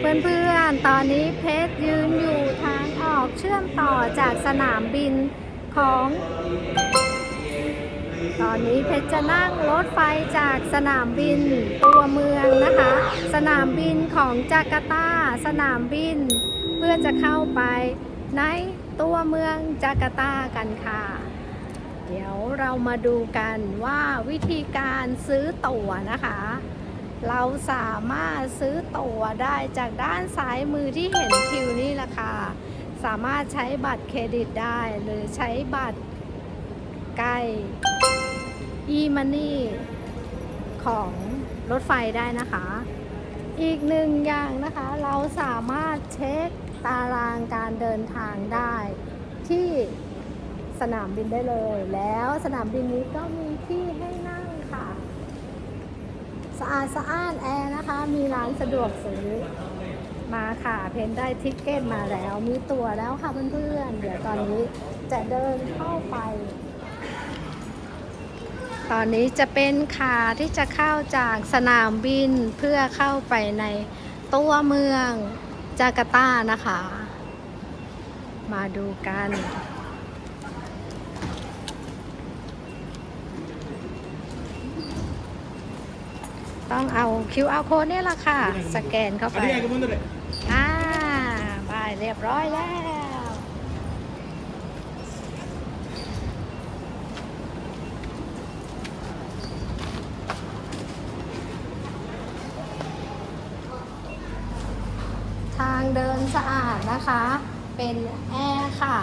เพื่อนๆ ตอนนี้เพชรยืนอยู่ทางออกเชื่อมต่อจากสนามบินของ ตอนนี้เพชรจะนั่งรถไฟจากสนามบินตัวเมืองนะคะ สนามบินของจาการ์ตา สนามบิน เพื่อจะเข้าไปในตัวเมืองจาการ์ตากันค่ะ เดี๋ยวเรามาดูกันว่าวิธีการซื้อตั๋วนะคะ เราสามารถซื้อตั๋วได้จากด้านซ้ายมือที่เห็นคิวนี่แหละค่ะ สามารถใช้บัตรเครดิตได้ หรือใช้บัตรใกล้ e-money ของรถไฟได้นะคะ อีกหนึ่งอย่างนะคะ เราสามารถเช็คตารางการเดินทางได้ ที่สนามบินได้เลย แล้วสนามบินนี้ก็มีที่ให้นั่ง สะอาดสะอ้านแอร์นะคะ มีร้านสะดวกซื้อมาค่ะ เพนได้ทิกเก็ตมาแล้ว มีตั๋วแล้วค่ะเพื่อนๆ เดี๋ยวตอนนี้จะเดินเข้าไป ตอนนี้จะเป็นขาที่จะเข้าจากสนามบินเพื่อเข้าไปในตัวเมืองจาการ์ตานะคะ มาดูกัน ต้องเอา QR code เนี่ยละค่ะ สแกนเข้าไป Arriba, que mándale. อ่าไปเรียบร้อยแล้ว ทางเดินสะอาดนะคะ เป็นแอร์ค่ะ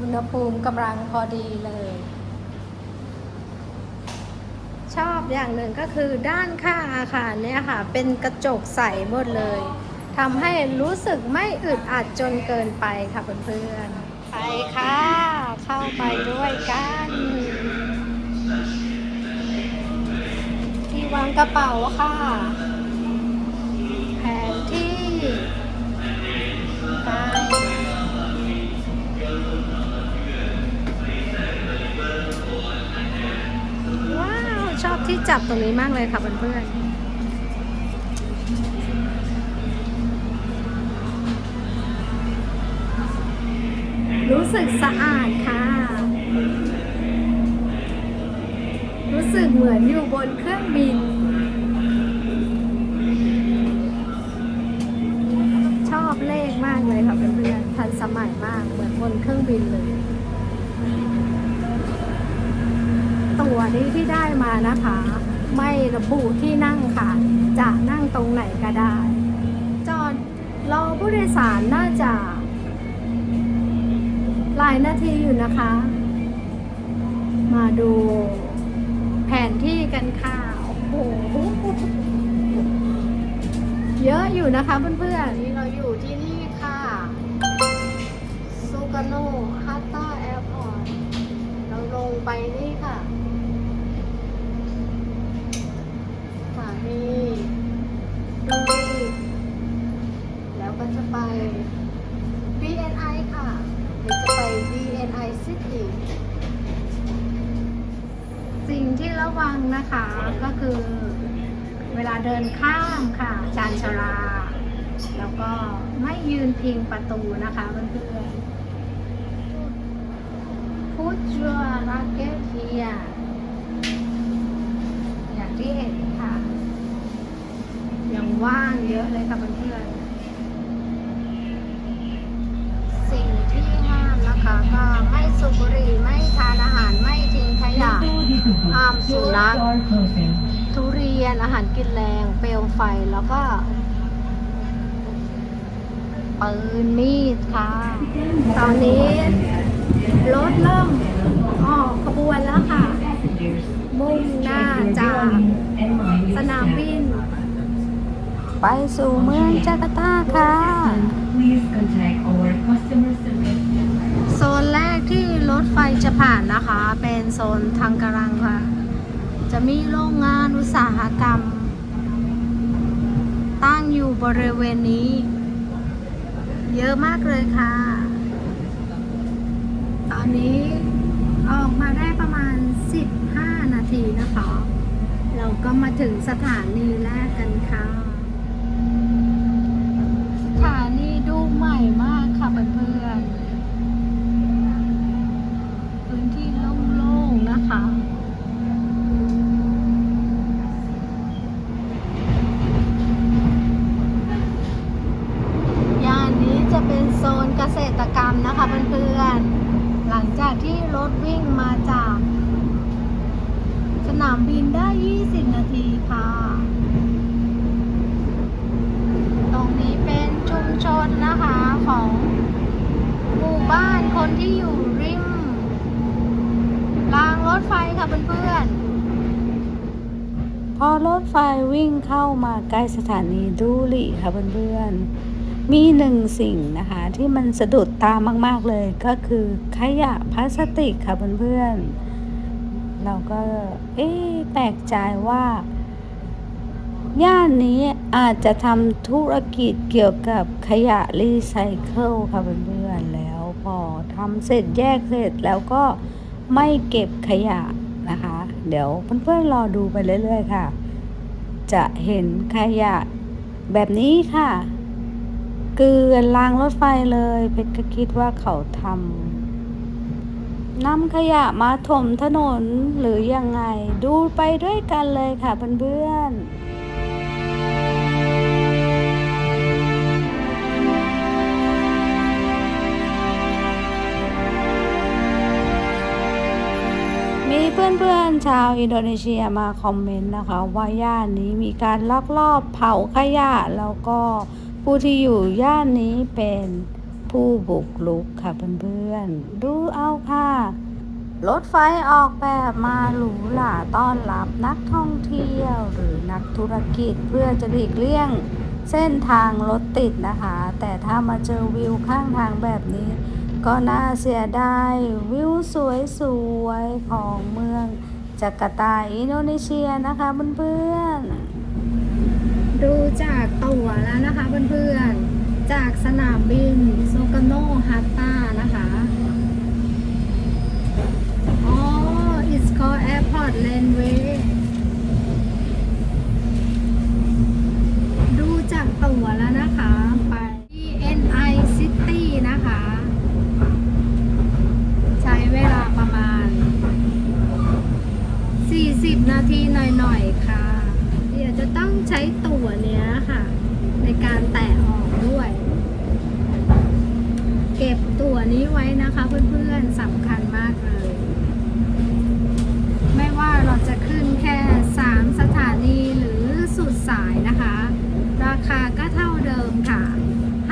อุณหภูมิกำลังพอดีเลย ช อบอย่างหนึ่งก็คือด้านข้างอาคารเนี่ยค่ะ เป็นกระจกใสหมดเลยทำให้รู้สึกไม่อึดอัดจนเกินไปค่ะเพื่อนๆไปค่ะ เข้าไปด้วยกัน ที่วางกระเป๋าค่ะ ที่จับตรงนี้มากเลยค่ะเพื่อนๆรู้สึกสะอาดค่ะ รู้สึกเหมือนอยู่บนเครื่องบิน ชอบเลขมากเลยค่ะเพื่อนๆทันสมัยมากเหมือนบนเครื่องบินเลย ตั๋ว นี้ที่ได้มานะคะ ไม่ระบุที่นั่งค่ะ จะนั่งตรงไหนก็ได้ จอดรอผู้โดยสารน่าจะหลายนาทีอยู่นะคะ มาดูแผนที่กันค่ะโอ้โหเยอะอยู่นะคะเพื่อนๆนี่เราอยู่ที่นี่ค่ะซูกาโนฮัตตาแอร์พอร์ตเราลงไปนี่ค่ะ สถานีดูรีแล้วก็จะไป BNI ค่ะเดี๋ยวจะไป BNI City สิ่งที่ระวังนะคะก็คือเวลาเดินข้ามค่ะชานชาลาแล้วก็ไม่ยืนพิงประตูนะคะเพื่อนๆ Put your luggage here อย่างที่เห็นค่ะ ยังว่างเยอะเลยค่ะเพื่อนๆสิ่งที่ห้ามนะคะก็ไม่สูบบุหรี่ไม่ทานอาหารไม่ทิ้งขยะห้ามสุนัขทุเรียนอาหารกินแรงเปลวไฟแล้วก็ปืนมีดค่ะ ตอนนี้รถเริ่มออกขบวนแล้วค่ะ มุ่งหน้าจากสนามบิน ไปสู่เมืองจาการ์ตาค่ะ โซนแรกที่รถไฟจะผ่านนะคะ เป็นโซนทางการังค่ะ จะมีโรงงานอุตสาหกรรม ตั้งอยู่บริเวณนี้ เยอะมากเลยค่ะ ตอนนี้ออกมาได้ประมาณ 15 นาทีนะคะ เราก็มาถึงสถานีแรกกันค่ะ ใหม่มากค่ะเพื่อนๆ พื้นที่โล่งๆ นะคะ ย่านนี้จะเป็นโซนเกษตรกรรมนะคะเพื่อนๆ หลังจากที่รถวิ่งมาจาก สนามบินได้ 20 นาทีค่ะ ตรงนี้เป็น ชุมชนนะคะของหมู่บ้านคนที่อยู่ริมรางรถไฟค่ะเพื่อนๆ พอรถไฟวิ่งเข้ามาใกล้สถานีดูลิค่ะเพื่อนๆ มีหนึ่งสิ่งนะคะที่มันสะดุดตามากๆเลยก็คือขยะพลาสติกค่ะเพื่อนๆ เราก็เอ๊ะแปลกใจว่า ย่านนี้อาจจะทำธุรกิจเกี่ยวกับขยะรีไซเคิลค่ะเพื่อนๆแล้วพอทำเสร็จแยกเสร็จแล้วก็ไม่เก็บขยะนะคะ เดี๋ยวเพื่อนๆรอดูไปเรื่อยๆค่ะ จะเห็นขยะแบบนี้ค่ะเกลือนรางรถไฟเลยเพชรก็คิดว่าเขาทำนำขยะมาถมถนนหรือยังไงดูไปด้วยกันเลยค่ะเพื่อนๆ เพื่อนๆชาวอินโดนีเซียมาคอมเมนต์นะคะ ว่าย่านนี้มีการลักลอบเผาขยะ แล้วก็ผู้ที่อยู่ย่านนี้เป็นผู้บุกรุกค่ะเพื่อนๆ ดูเอาค่ะ รถไฟออกแบบมาหรูหราต้อนรับนักท่องเที่ยวหรือนักธุรกิจเพื่อจะหลีกเลี่ยงเส้นทางรถติดนะคะ แต่ถ้ามาเจอวิวข้างทางแบบนี้ ก็น่าเสียดายวิวสวยๆของเมืองจาการ์ตาอินโดนีเซียนะคะเพื่อนๆ ดูจากตั๋วแล้วนะคะเพื่อนๆ จากสนามบินโซกาโนฮัตตานะคะ อ๋อ it's called airport laneway ดูจากตั๋วแล้วนะคะ ไป ENI City นะคะ ใช้เวลาประมาณ 40 นาทีหน่อยๆ ค่ะ เดี๋ยวจะต้องใช้ตั๋วเนี้ยค่ะ ในการแตะออกด้วย เก็บตั๋วนี้ไว้นะคะเพื่อนๆสำคัญมากเลย ไม่ว่าเราจะขึ้นแค่ 3 สถานีหรือสุดสายนะคะ ราคาก็เท่าเดิมค่ะ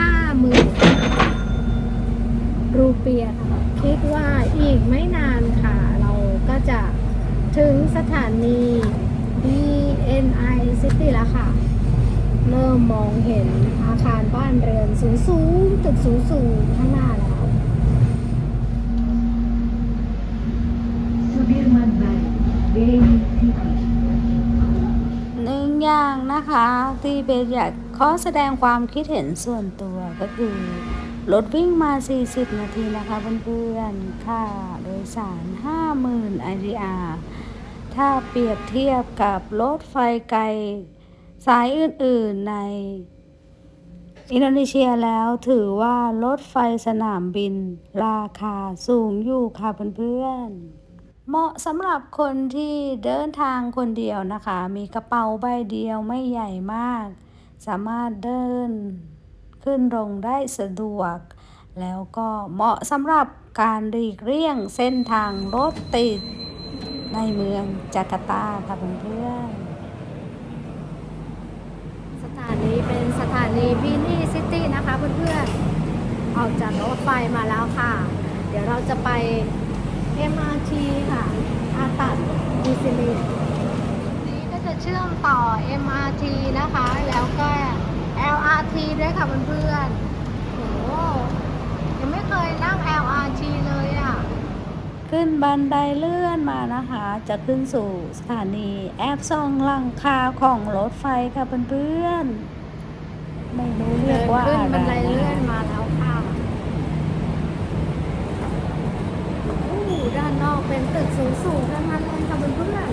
50,000รูเปียค่ะคิดว่าอีกไม่นานค่ะ เราก็จะถึงสถานี BNI City แล้วค่ะ เริ่มมองเห็นอาคารบ้านเรือนสูงๆตึกสูงๆข้างหน้าแล้ว Sudirman Baru, Bay City. หนึ่งอย่างนะคะที่เบสอยากขอแสดงความคิดเห็นส่วนตัวก็คือ รถวิ่งมา 40 นาทีนะคะเพื่อนๆ ค่าโดยสาร 50,000 IDR ถ้าเปรียบเทียบกับรถไฟไกลสายอื่นๆในอินโดนีเซียแล้วถือว่ารถไฟสนามบินราคาสูงอยู่ค่ะเพื่อนๆ เหมาะสำหรับคนที่เดินทางคนเดียวนะคะ มีกระเป๋าใบเดียวไม่ใหญ่มาก สามารถเดิน ขึ้นลงได้สะดวก แล้วก็เหมาะสำหรับการหลีกเลี่ยงเส้นทางรถติดในเมืองจาการ์ตาค่ะเพื่อนๆสถานีเป็นสถานีบีนี่ซิตี้นะคะเพื่อนๆออกจากรถไฟมาแล้วค่ะ เดี๋ยวเราจะไป MRT ค่ะ อาตัดดิซิลีนี้ก็จะเชื่อมต่อ MRT นะคะ แล้วก็ LRT ด้วยค่ะเพื่อนๆโหยังไม่เคยนั่ง LRT เลยอะ ขึ้นบันไดเลื่อนมานะคะ จะขึ้นสู่สถานีแอบซองหลังคาของรถไฟค่ะเพื่อนๆ ไม่รู้เรียกว่าขึ้นอะไรบันไดเลื่อนนะคะมาแล้วค่ะอู้ด้านนอกเป็นตึกสูงๆทั้งนั้นเลยค่ะเพื่อน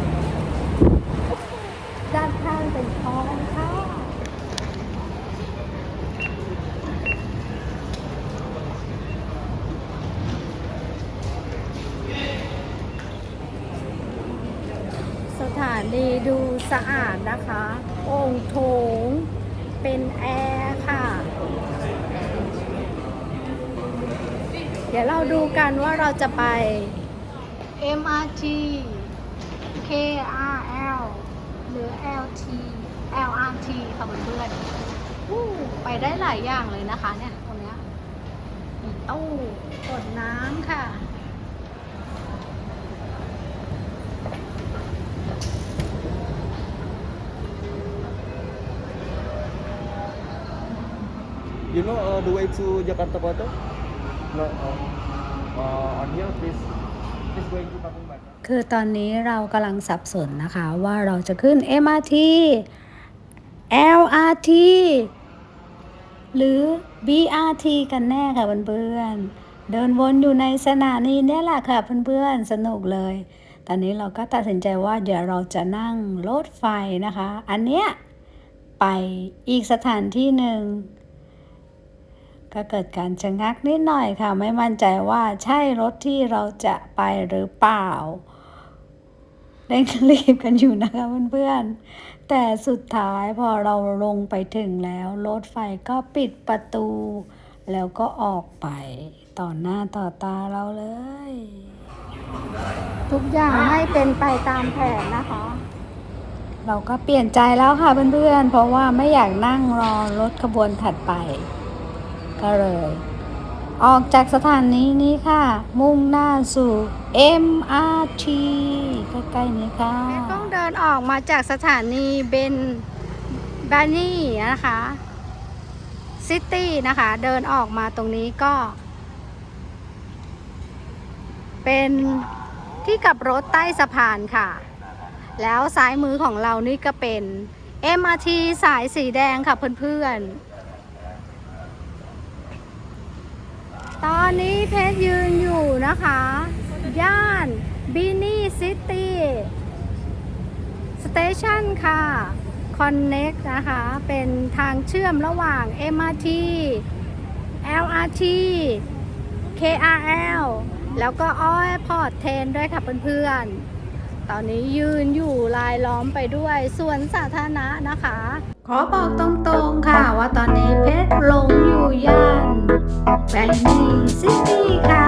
ๆด้านข้างเป็นคลองค่ะ สถา นีดูสะอาดนะคะโอ่งโถง เป็นแอร์ค่ะ เดี๋ยวเราดูกันว่าเราจะไป MRT KRL หรือ LT LRT ค่ะเพื่อนๆไปได้หลายอย่างเลยนะคะเนี่ยตรงเนี้ยมีตู้กดน้ำค่ะ You know uh, the way to Jakarta Kota? No. Uh, uh, on here, please, please going to Kampung Baca. คือตอนนี้เรากำลังสับสนนะคะว่าเราจะขึ้น MRT LRT หรือ BRT กันแน่ค่ะเพื่อนๆ เดินวนอยู่ในสถานีนี่แหละค่ะเพื่อนๆ สนุกเลย ตอนนี้เราก็ตัดสินใจว่าเดี๋ยวเราจะนั่งรถไฟนะคะ อันเนี้ยไปอีกสถานที่หนึ่ง ก็เกิดการชะงักนิดหน่อยค่ะ ไม่มั่นใจว่าใช่รถที่เราจะไปหรือเปล่าเร่งรีบกันอยู่นะคะเพื่อนๆ แต่สุดท้ายพอเราลงไปถึงแล้วรถไฟก็ปิดประตู แล้วก็ออกไปต่อหน้าต่อตาเราเลย ทุกอย่างไม่เป็นไปตามแผนนะคะ เราก็เปลี่ยนใจแล้วค่ะเพื่อนๆ เพราะว่าไม่อยากนั่งรอรถขบวนถัดไป ก็เลย ออกจากสถานีนี้ค่ะ มุ่งหน้าสู่ MRT ใกล้ๆนี้ค่ะต้องเดินออกมาจากสถานีเบนบานี่นะคะซิตี้นะคะ เดินออกมาตรงนี้ก็ เป็นที่กับรถใต้สะพานค่ะ แล้วซ้ายมือของเรานี่ก็เป็น MRT สายสีแดงค่ะเพื่อนๆ ตอนนี้เพชรยืนอยู่นะคะ ย่านบีนี่ซิตี้สเตชันค่ะคอนเน็กนะคะ เป็นทางเชื่อมระหว่าง MRT LRT KRL แล้วก็อ้อยพอร์ตเทนด้วยค่ะเพื่อนๆ ตอนนี้ยืนอยู่ลายล้อมไปด้วยสวนสาธารณะนะคะ ขอบอกตรงๆค่ะว่าตอนนี้เพชรลงอยู่ย่าน แไปนี่ซิตี้ค่ะ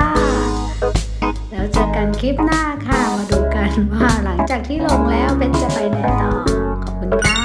แล้วเจอกันคลิปหน้าค่ะ มาดูกันว่าหลังจากที่ลงแล้วเป็นจะไปไหนต่อ ขอบคุณค่ะ